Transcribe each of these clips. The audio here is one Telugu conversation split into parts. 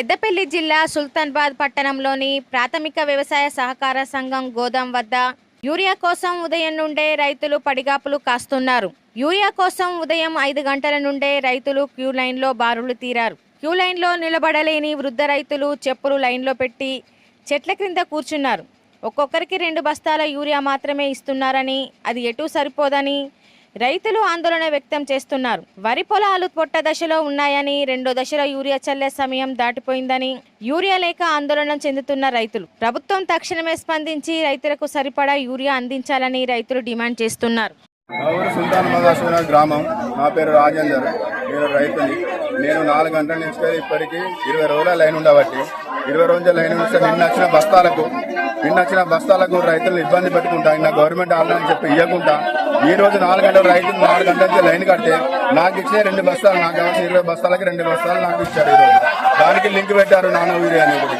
పెద్దపల్లి జిల్లా సుల్తాన్బాద్ పట్టణంలోని ప్రాథమిక వ్యవసాయ సహకార సంఘం గోదాం వద్ద యూరియా కోసం ఉదయం నుండే రైతులు పడిగాపులు కాస్తున్నారు. యూరియా కోసం ఉదయం ఐదు గంటల నుండే రైతులు క్యూ లైన్లో బారులు తీరారు. క్యూ లైన్లో నిలబడలేని వృద్ధ రైతులు చెప్పులు లైన్లో పెట్టి చెట్ల క్రింద కూర్చున్నారు. ఒక్కొక్కరికి రెండు బస్తాల యూరియా మాత్రమే ఇస్తున్నారని అది ఎటూ సరిపోదని రైతులు ఆందోళన వ్యక్తం చేస్తున్నారు. వరి పొలాలు పొట్ట దశలో ఉన్నాయని రెండో దశలో యూరియా చల్లే సమయం దాటిపోయిందని యూరియా లేక ఆందోళన చెందుతున్న రైతులు. ప్రభుత్వం తక్షణమే స్పందించి రైతులకు సరిపడా యూరియా అందించాలని రైతులు డిమాండ్ చేస్తున్నారు. సుల్తాన్ మదాసిన గ్రామం. నా పేరు రాజేందర్. నేను రైతుని. నేను నాలుగు గంటల నుంచి ఇప్పటికీ ఇరవై రోజుల లైన్ ఉండబట్టి ఇరవై రోజుల లైన్ ఉంటే నిన్న వచ్చిన బస్తాలకు నిన్న వచ్చిన బస్తాలకు రైతులు ఇబ్బంది పెట్టుకుంటా నిన్న గవర్నమెంట్ ఆల్రెడీ చెప్పి ఇవ్వకుండా ఈ రోజు నాలుగు గంటలు రైతులు నాలుగు గంటలకి లైన్ కడితే నాకు ఇచ్చిన రెండు బస్తాలు నాకు కావాల్సిన ఇరవై బస్తాలకి రెండు బస్తాలు నాకు ఇచ్చారు ఈరోజు. దానికి లింక్ పెట్టారు నాన్న ఊరి అనేది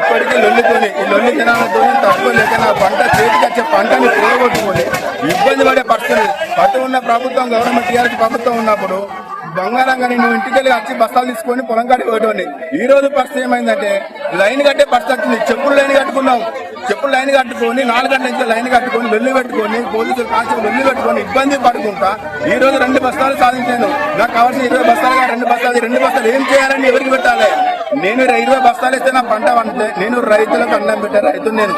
ఇప్పటికీ లొల్లితోని ఈ లొల్లి దినాలతో తక్కువ లేక నా పంట చేతికి వచ్చే పంటని పోగొట్టుకొని ఇబ్బంది పడే పరిస్థితి. పట్టు ఉన్న ప్రభుత్వం గవర్నమెంట్ టీఆర్ఎస్ ప్రభుత్వం ఉన్నప్పుడు బంగారంగా నేను ఇంటికి వెళ్ళి వచ్చి బస్తాలు తీసుకొని పొలం కాడికి పోయేటోని ఈ రోజు పరిస్థితి ఏమైందంటే లైన్ కట్టే పరిస్థితి చెప్పులు లైన్ కట్టుకున్నాం. చెప్పులు లైన్ కట్టుకొని నాలుగు గంటల నుంచి లైన్ కట్టుకొని వెళ్ళి పెట్టుకొని పోలీసులు కాల్చి వెళ్ళి పెట్టుకొని ఇబ్బంది పడుకుంటా. ఈ రోజు రెండు బస్తాలు సాధించాను. నాకు కావాల్సిన ఇరవై బస్తాలు రెండు బస్తాలు రెండు బస్తాలు ఏం చేయాలని ఎవరికి పెట్టాలి? నేను ఇరవై బస్తాలు ఇస్తే నా పంట వండితే నేను రైతులకు అన్నం పెట్టే రైతు నేను.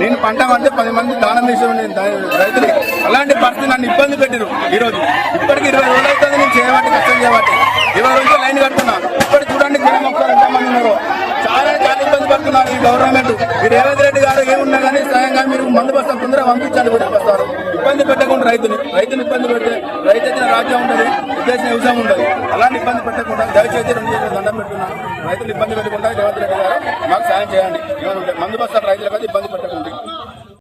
నేను పంట వండితే పది మంది దానం చేసి నేను రైతులు. అలాంటి పరిస్థితి నన్ను ఇబ్బంది పెట్టిరు ఈ రోజు ఇప్పటికి ఇరవై రోజులు అవుతుంది నేను చేయబట్టి కష్టం చేయబట్టి. ఇరవై రోజులు లైన్ కడుతున్నా ఇప్పటికి చూడండి పడుతున్నారు ఈ గవర్నమెంట్ ఈ రేవంత్ రెడ్డి గారు ఏమున్నా కానీ స్వయంగా మీరు మందు బస్తా తొందరగా పంపించాలి కూడా వస్తారు ఇబ్బంది పెట్టకుండా రైతుని రైతుని ఇబ్బంది పెడితే రైతు అయితే రాజ్యం ఉండదు ఉద్దేశం వ్యవసాయం ఉండదు. అలాంటి ఇబ్బంది పెట్టకుండా దయచేసి రెండు చేతులు దండం పెట్టున్నాను రైతులు ఇబ్బంది పెట్టకుండా రేవంత్ రెడ్డి గారు మాకు సాయం చేయండి. మందు బస్తాలు రైతులకు ఇబ్బంది పెట్టకుండా.